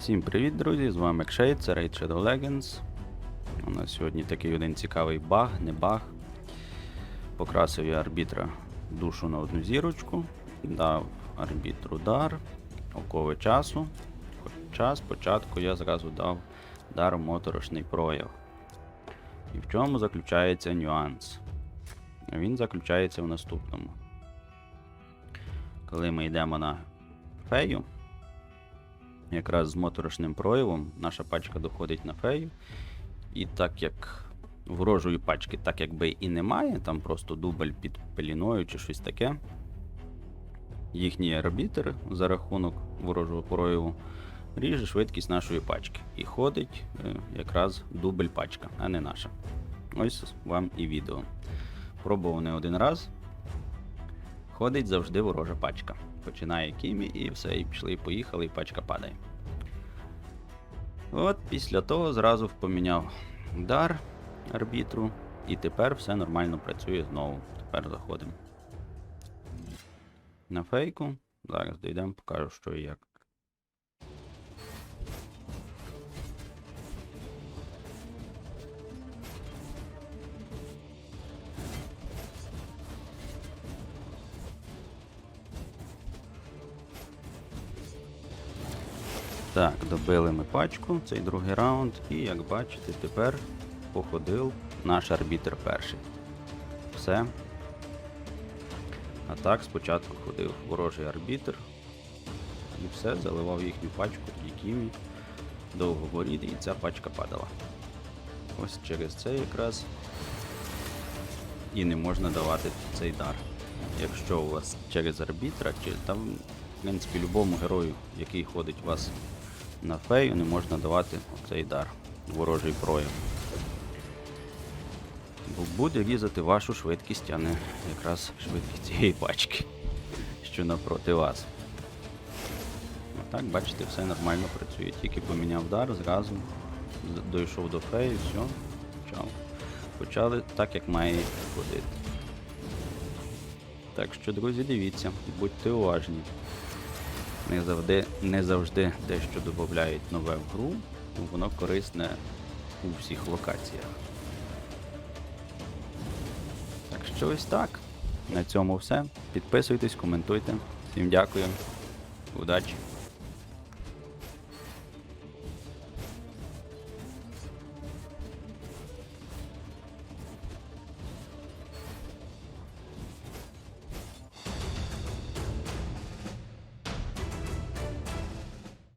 Всім привіт, друзі! З вами Кшей, це Raid Shadow Legends. У нас сьогодні такий один цікавий баг, не баг. Покрасив я арбітра душу на одну зірочку, дав арбітру дар, окови часу. Хоча спочатку я зразу дав дар моторошний прояв. І в чому заключається нюанс? Він заключається в наступному. Коли ми йдемо на фею, якраз з моторошним проявом наша пачка доходить на фею. І так як ворожої пачки, так якби і немає, там просто дубль під пеліною чи щось таке. Їхній арбітр за рахунок ворожого прояву ріже швидкість нашої пачки. І ходить е, якраз дубль пачка, а не наша. Ось вам і відео. Пробував не один раз. Ходить завжди ворожа пачка. Починає кімі і все, і пішли, і поїхали, і пачка падає. От після того зразу поміняв удар арбітру, і тепер все нормально працює знову. Тепер заходимо на фейку. Зараз дійдемо, покажу, що і як. Так, добили ми пачку, цей другий раунд, і як бачите, тепер походив наш арбітр перший. Все. А так спочатку ходив ворожий арбітр. І все, заливав їхню пачку, кімі, довго боріти, і ця пачка падала. Ось через це якраз і не можна давати цей дар. Якщо у вас через арбітра, чи там, в принципі, любому герою, який ходить у вас на фею, не можна давати цей дар, ворожий прояв. Бо буде різати вашу швидкість, а не якраз швидкість цієї пачки, що напроти вас. Так, бачите, все нормально працює. Тільки поміняв дар, зразу дійшов до феї, все, почав. Почали так, як має ходити. Так що, друзі, дивіться, будьте уважні. Не завжди, не завжди те, додають нове в гру, воно корисне у всіх локаціях. Так що ось так. На цьому все. Підписуйтесь, коментуйте. Всім дякую. Удачі!